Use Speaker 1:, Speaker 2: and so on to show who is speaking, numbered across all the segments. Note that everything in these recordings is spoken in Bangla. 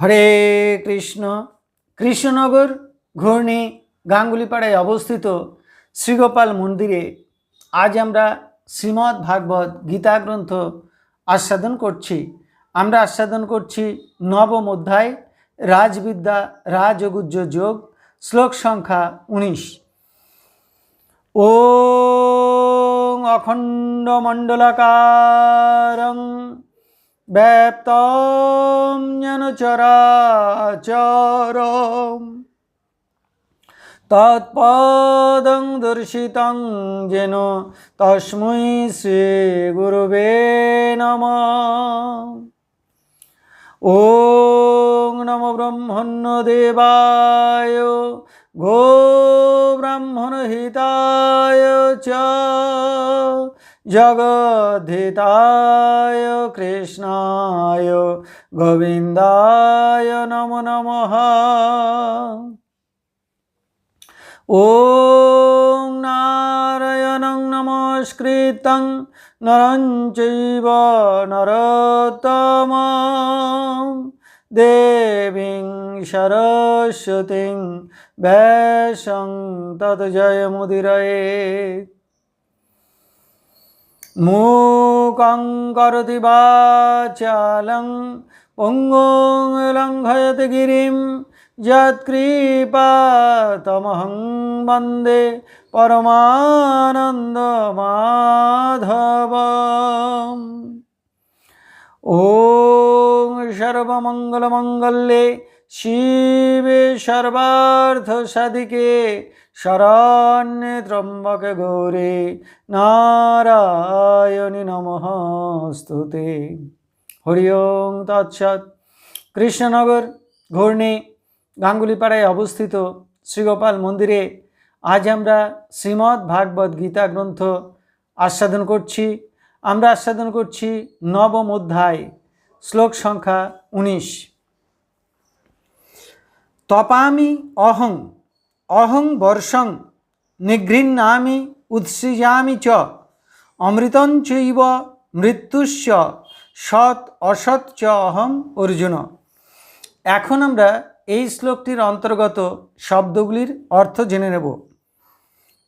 Speaker 1: হরে কৃষ্ণ। কৃষ্ণনগর ঘূর্ণি গাঙ্গুলিপাড়ায় অবস্থিত শ্রীগোপাল মন্দিরে আজ আমরা শ্রীমদ্ ভাগবত গীতা গ্রন্থ আস্বাদন করছি। আমরা আস্বাদন করছি নবম অধ্যায়, রাজবিদ্যা, রাজগুজ্জ যোগ, শ্লোক সংখ্যা উনিশ। ॐ ব্যপ্তম যেন চরাচর তৎপদং দর্শিতং যেন তস্মৈ শ্রী গুরুবে নম ও নম ব্রহ্মণ্য দেবায় ঘো जगद्धिताय कृष्णाय गोविन्दाय नमो नमः ॐ नारायणं नमस्कृतं नरं चैव नरोत्तमं देवीं सरस्वतीं মূকং করতি বাচালং পঙ্গুং লঙ্ঘয়ত গিরিম যৎকৃপাতমহং বন্দে পরমানন্দ মাধব ও সর্বমঙ্গলমঙ্গলে শিবে সর্বার্থ সাধিকে শরণ্যে ত্রম্বক গৌরে নারায়ণী নমস্তুতে হরি ওং তৎসৎ। কৃষ্ণনগর ঘূর্ণি গাঙ্গুলিপাড়ায় অবস্থিত শ্রীগোপাল মন্দিরে আজ আমরা শ্রীমৎ ভাগবত গীতা গ্রন্থ আস্বাদন করছি। আমরা আস্বাদন করছি নবম অধ্যায়, শ্লোক সংখ্যা উনিশ। তপামি অহং অহং বর্ষং নিগৃহ্ণামি উৎসৃজামি চ। অমৃতং চৈব মৃত্যুস্য সৎ অসৎ চ অহং অর্জুন। এখন আমরা এই শ্লোকটির অন্তর্গত শব্দগুলির অর্থ জেনে নেব।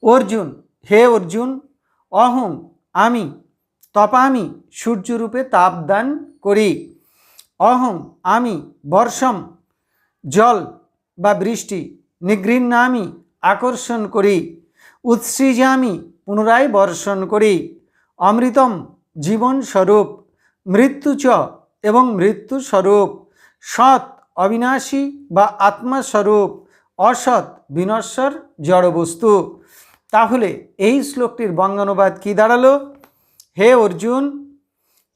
Speaker 1: অর্জুন, হে অর্জুন, অহং, আমি, তপামি, সূর্যরূপে তাপদান করি। অহং, আমি, বর্ষম, জল বা বৃষ্টি নিগৃহ্ণামি আকর্ষণ করি। উৎসৃজামি, পুনরায় বর্ষণ করি। অমৃতম জীবন স্বরূপ মৃত্যুচ এবং মৃত্যু স্বরূপ সৎ অবিনাশী বা আত্মাস্বরূপ, অসৎ বিনশ্বর জড়বস্তু। তাহলে এই শ্লোকটির বঙ্গানুবাদ কি দাঁড়াল? হে অর্জুন,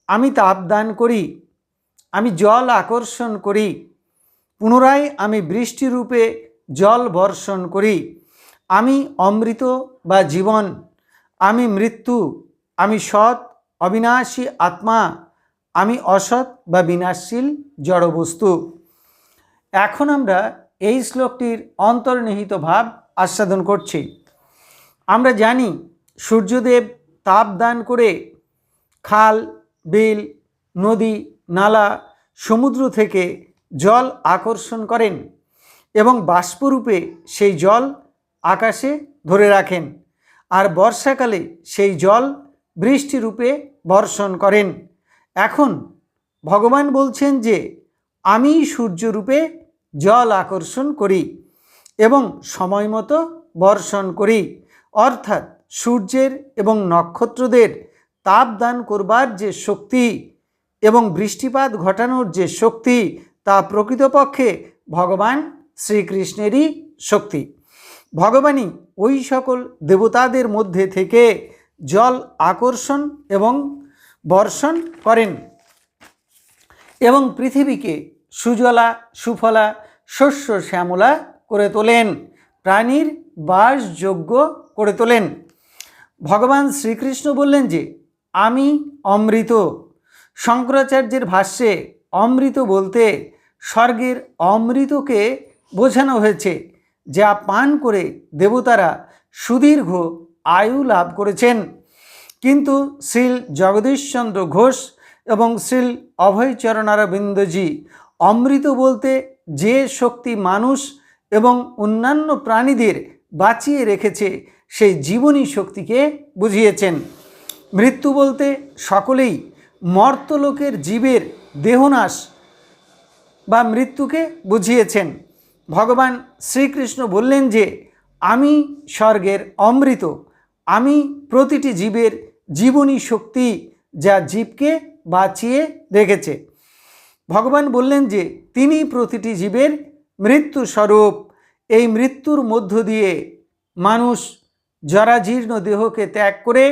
Speaker 1: আমি তাপদান করি, আমি জল আকর্ষণ করি, পুনরায় আমি বৃষ্টিরূপে জল বর্ষণ করি। আমি অমৃত বা জীবন, আমি মৃত্যু, আমি সৎ, অবিনাশী আত্মা, আমি অসৎ বা বিনাশশীল জড়বস্তু। এখন আমরা এই শ্লোকটির অন্তর্নিহিত ভাব আস্বাদন করছি। আমরা জানি সূর্যদেব তাপ দান করে খাল, বিল, নদী, নালা, সমুদ্র থেকে জল আকর্ষণ করেন। এবং বাষ্পরূপে সেই জল আকাশে ধরে রাখেন আর বর্ষাকালে সেই জল বৃষ্টিরূপে বর্ষণ করেন। এখন ভগবান বলছেন যে আমি সূর্যরূপে জল আকর্ষণ করি এবং সময় মতো বর্ষণ করি। অর্থাৎ সূর্যের এবং নক্ষত্রদের তাপ দান করবার যে শক্তি এবং বৃষ্টিপাত ঘটানোর যে শক্তি তা প্রকৃতপক্ষে ভগবান শ্রীকৃষ্ণেরই শক্তি। ভগবানই ওই সকল দেবতাদের মধ্যে থেকে জল আকর্ষণ এবং বর্ষণ করেন এবং পৃথিবীকে সুজলা, সুফলা, শস্য, শ্যামলা করে তোলেন, প্রাণীর বাসযোগ্য করে তোলেন। ভগবান শ্রীকৃষ্ণ বললেন যে, আমি অমৃত। শঙ্করাচার্যের ভাষ্যে অমৃত বলতে স্বর্গের অমৃতকে বোঝানো হয়েছে যা পান করে দেবতারা সুদীর্ঘ আয়ু লাভ করেছেন। কিন্তু শ্রীল জগদীশচন্দ্র ঘোষ এবং শ্রীল অভয়চরণারবিন্দজি অমৃত বলতে যে শক্তি মানুষ এবং অন্যান্য প্রাণীদের বাঁচিয়ে রেখেছে, সেই জীবনী শক্তিকে বুঝিয়েছেন। মৃত্যু বলতে সকলেই মর্তলোকের জীবের দেহনাশ বা মৃত্যুকে বুঝিয়েছেন। ভগবান শ্রীকৃষ্ণ বললেন যে, আমি স্বর্গের অমৃত, আমি প্রতিটি জীবের জীবনী শক্তি যা জীবকে বাঁচিয়ে রেখেছে। ভগবান বললেন যে, তিনি প্রতিটি জীবের মৃত্যু স্বরূপ। এই মৃত্যুর মধ্য দিয়ে মানুষ জরাজীর্ণ দেহকে ত্যাগ করে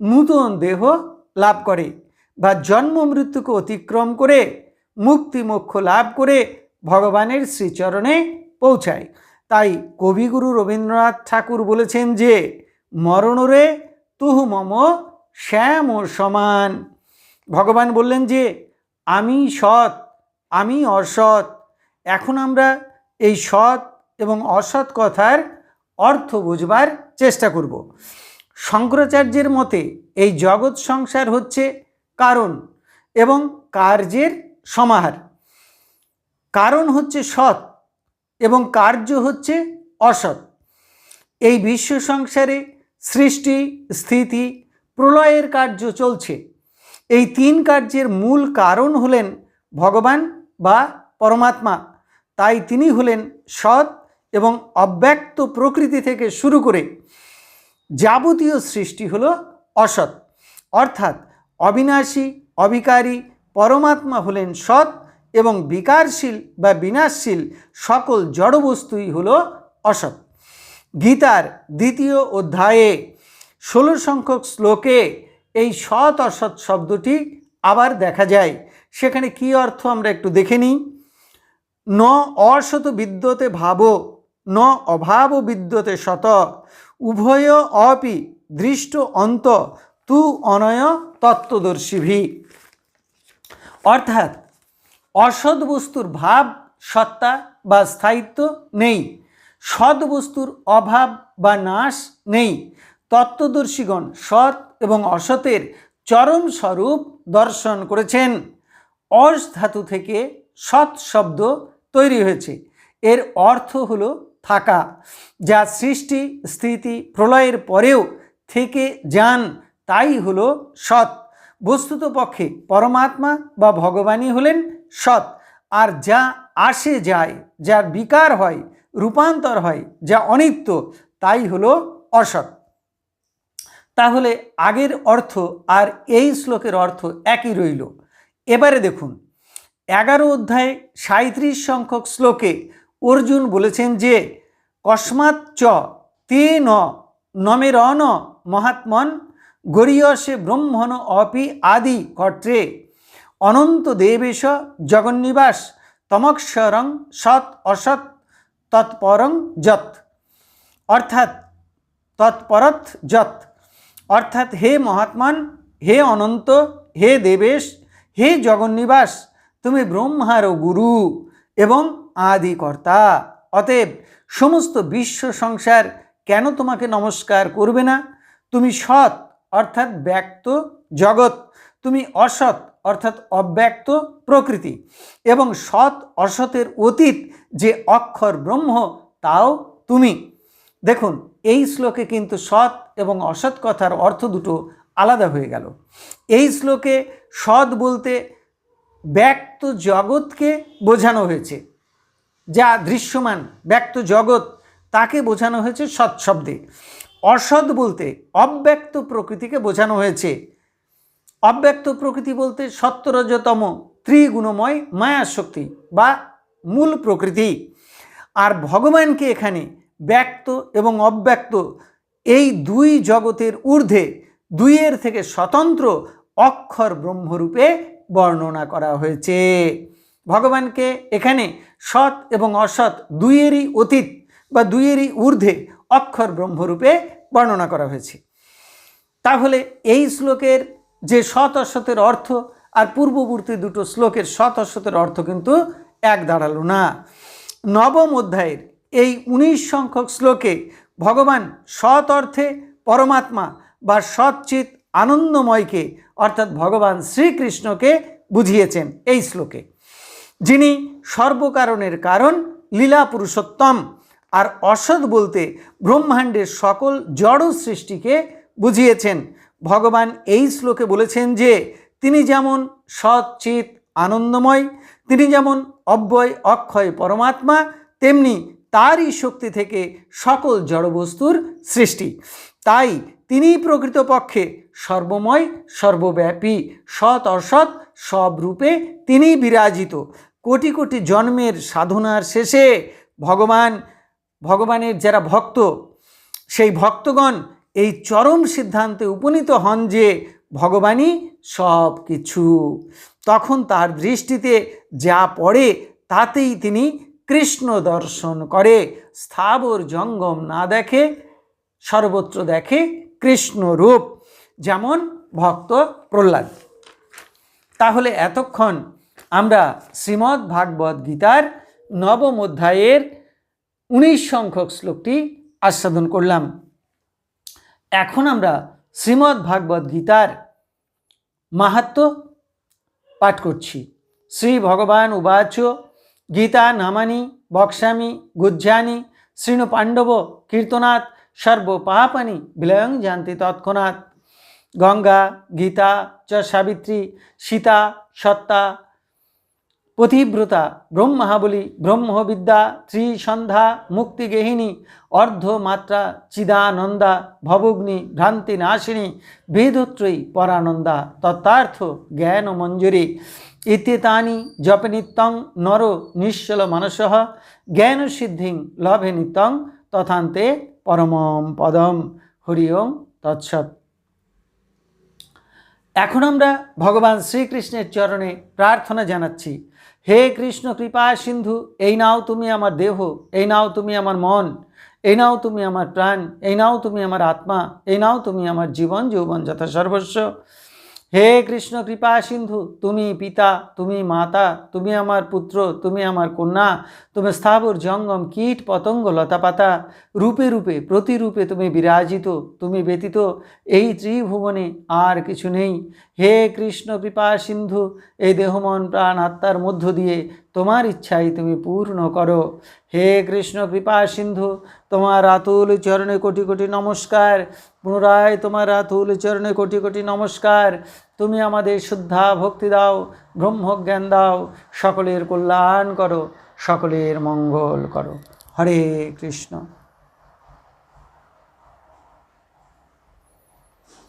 Speaker 1: নূতন দেহ লাভ করে বা জন্ম মৃত্যুকে অতিক্রম করে মুক্তি মোক্ষ লাভ করে ভগবানের শ্রীচরণে পৌঁছায়। তাই কবিগুরু রবীন্দ্রনাথ ঠাকুর বলেছেন যে মরণরে তুহু মম, শ্যাম ও সমান। ভগবান বললেন যে, আমি সৎ, আমি অসৎ। এখন আমরা এই সৎ এবং অসৎ কথার অর্থ বুঝবার চেষ্টা করব। শঙ্করাচার্যের মতে এই জগৎ সংসার হচ্ছে কারণ এবং কার্যের সমাহার। কারণ হচ্ছে সৎ এবং কার্য হচ্ছে অসৎ। এই বিশ্ব সংসারে সৃষ্টি, স্থিতি, প্রলয়ের কার্য চলছে। এই তিন কার্যের মূল কারণ হলেন ভগবান বা পরমাত্মা। তাই তিনি হলেন সৎ এবং অব্যক্ত প্রকৃতি থেকে শুরু করে যাবতীয় সৃষ্টি হল অসৎ। অর্থাৎ অবিনাশী, অবিকারী পরমাত্মা হলেন সৎ এবং বিকারশীল বা বিনাশশীল সকল জড়বস্তুই হল অসৎ। গীতার দ্বিতীয় অধ্যায়ে ষোলো সংখ্যক শ্লোকে এই সৎ অসৎ শব্দটি আবার দেখা যায়। সেখানে কি অর্থ আমরা একটু দেখে নিই। ন অসত বিদ্যতে ভাব, ন অভাব বিদ্যতে শত উভয় অপি দৃষ্ট অন্ত তু অনয় তত্ত্বদর্শীভি অর্থাৎ অসৎ বস্তুর ভাব, সত্তা বা স্থায়িত্ব নেই। সৎ বস্তুর অভাব বা নাশ নেই। তত্ত্বদর্শীগণ সৎ এবং অসতের চরম স্বরূপ দর্শন করেছেন। অস ধাতু থেকে সৎ শব্দ তৈরি হয়েছে। এর অর্থ হল থাকা, যা সৃষ্টি, স্থিতি, প্রলয়ের পরেও থেকে যান। তাই হলো সৎ। বস্তুত পক্ষে পরমাত্মা বা ভগবানই হলেন সৎ। আর যা আসে যায়, যার বিকার হয়, রূপান্তর হয়, যা অনিত্য, তাই হলো অসৎ। তাহলে আগের অর্থ আর এই শ্লোকের অর্থ একই রইল। এবারে দেখুন, এগারো অধ্যায়ে সাঁত্রিশ সংখ্যক শ্লোকে অর্জুন বলেছেন যে, কস্মাৎ চ তে ন নমের অন মহাত্মন গরীয়সে ব্রহ্মণ অপি আদি কর্ত্রে অনন্ত দেবেশ জগন্নিবাস তমক্ষরং সৎ অসৎ তৎপরং যত অর্থাৎ তৎপরত যত অর্থাৎ হে মহাত্মান, হে অনন্ত, হে দেবেশ, হে জগন্নিবাস, তুমি ব্রহ্মার গুরু এবং আদিকর্তা। অতএব সমস্ত বিশ্ব সংসার কেন তোমাকে নমস্কার করবে না? তুমি সৎ, অর্থাৎ ব্যক্ত জগৎ। তুমি অসৎ, অর্থাৎ অব্যক্ত প্রকৃতি এবং সৎ, অসতের অতীত যে অক্ষর ব্রহ্ম, তাও তুমি। দেখুন, এই শ্লোকে কিন্তু সৎ এবং অসৎ কথার অর্থ দুটো আলাদা হয়ে গেল। এই শ্লোকে সৎ বলতে ব্যক্ত জগৎকে বোঝানো হয়েছে। যা দৃশ্যমান ব্যক্ত জগৎ, তাকে বোঝানো হয়েছে সৎ শব্দে। অসৎ বলতে অব্যক্ত প্রকৃতিকে বোঝানো হয়েছে। অব্যক্ত প্রকৃতি বলতে সত্তরজতম ত্রিগুণময় মায়া শক্তি বা মূল প্রকৃতি। আর ভগবানকে এখানে ব্যক্ত এবং অব্যক্ত এই দুই জগতের ঊর্ধ্বে দুইয়ের থেকে স্বতন্ত্র অক্ষর ব্রহ্মরূপে বর্ণনা করা হয়েছে। ভগবানকে এখানে সৎ এবং অসৎ দুইয়েরই অতীত বা দুইয়েরই ঊর্ধ্বে অক্ষর ব্রহ্মরূপে বর্ণনা করা হয়েছে। তাহলে এই শ্লোকের যে সৎ অর্থ আর পূর্ববর্তী দুটো শ্লোকের সৎ অর্থ কিন্তু এক দাঁড়াল না। নবম অধ্যায়ের এই উনিশ সংখ্যক শ্লোকে ভগবান সৎ অর্থে পরমাত্মা বা সৎচিত আনন্দময়কে, অর্থাৎ ভগবান শ্রীকৃষ্ণকে বুঝিয়েছেন এই শ্লোকে। যিনি সর্বকারণের কারণ লীলা পুরুষোত্তম আর অসৎ বলতে ব্রহ্মাণ্ডের সকল জড় সৃষ্টিকে বুঝিয়েছেন। ভগবান এই শ্লোকে বলেছেন যে, তিনি যেমন সৎ চিত আনন্দময়, তিনি যেমন অব্যয়, অক্ষয়, পরমাত্মা, তেমনি তারই শক্তি থেকে সকল জড়বস্তুর সৃষ্টি। তাই তিনি প্রকৃতপক্ষে সর্বময়, সর্বব্যাপী, সৎ, অসৎ, সব রূপে তিনি বিরাজিত। কোটি কোটি জন্মের সাধনার শেষে ভগবান, ভগবানের যারা ভক্ত, সেই ভক্তগণ এই চরম সিদ্ধান্তে উপনীত হন যে ভগবানই সব কিছু। তখন তার দৃষ্টিতে যা পড়ে, তাতেই তিনি কৃষ্ণ দর্শন করে। স্থাবর জঙ্গম না দেখে, সর্বত্র দেখে কৃষ্ণ রূপ, যেমন ভক্ত প্রহ্লাদ। তাহলে এতক্ষণ আমরা শ্রীমদ্ ভাগবত গীতার নবম অধ্যায়ের উনিশ সংখ্যক শ্লোকটি আস্বাদন করলাম। এখন আমরা শ্রীমদ্ ভাগবত গীতার মাহাত্ম পাঠ করছি। শ্রী ভগবান উবাচ, গীতা নামানি বক্সামি গুজ্জানি শৃণু পাণ্ডব, কীর্তনাথ সর্বপাপানি বিলয়ং জানতি তৎক্ষণাৎ। গঙ্গা, গীতা চ সাবিত্রী, সীতা, সত্তা পথিব্রতা ব্রহ্মাবলী, ব্রহ্মবিদ্যা, ত্রিসন্ধ্যা মুক্তিগেহিনী অর্ধমাত্রা, চিদানন্দা, ভবগ্নি ভ্রান্তি নাশিনী বেদত্রয়ী, পরানন্দা, তত্ত্বার্থ জ্ঞান মঞ্জুরি ইত্যেতানি জপে নিত্যং নর, নিশ্চল মানস জ্ঞান সিদ্ধিং লভে নিত্যং, তথান্তে পরমম পদম। হরি ওম তৎসৎ। এখন আমরা ভগবান শ্রীকৃষ্ণের চরণে প্রার্থনা জানাচ্ছি। হে কৃষ্ণ, কৃপা সিন্ধু, এই নাও তুমি আমার দেহ, এই নাও তুমি আমার মন, এই নাও তুমি আমার প্রাণ, এই নাও তুমি আমার আত্মা, এই নাও তুমি আমার জীবন, যৌবন যথা সর্বস্ব। হে কৃষ্ণ কৃপা সিন্ধু, তুমি পিতা, তুমি মাতা, তুমি আমার পুত্র, তুমি আমার কন্যা, তুমি স্থাবর জঙ্গম, কীট পতঙ্গ লতাপাতা রূপে রূপে, প্রতিরূপে তুমি বিরাজিত, তুমি ব্যতীত এই ত্রিভুবনে আর কিছু নেই। হে কৃষ্ণ কৃপা সিন্ধু, এই দেহমন প্রাণ আত্মার মধ্য দিয়ে তোমার ইচ্ছাই তুমি পূর্ণ করো। হে কৃষ্ণ কৃপা সিন্ধু, তোমার রাতুল চরণে কোটি কোটি নমস্কার। পুনরায় তোমার রাতুল চরণে কোটি কোটি নমস্কার। তুমি আমাদের শুদ্ধা ভক্তি দাও, ব্রহ্মজ্ঞান দাও, সকলের কল্যাণ করো, সকলের মঙ্গল করো। হরে কৃষ্ণ।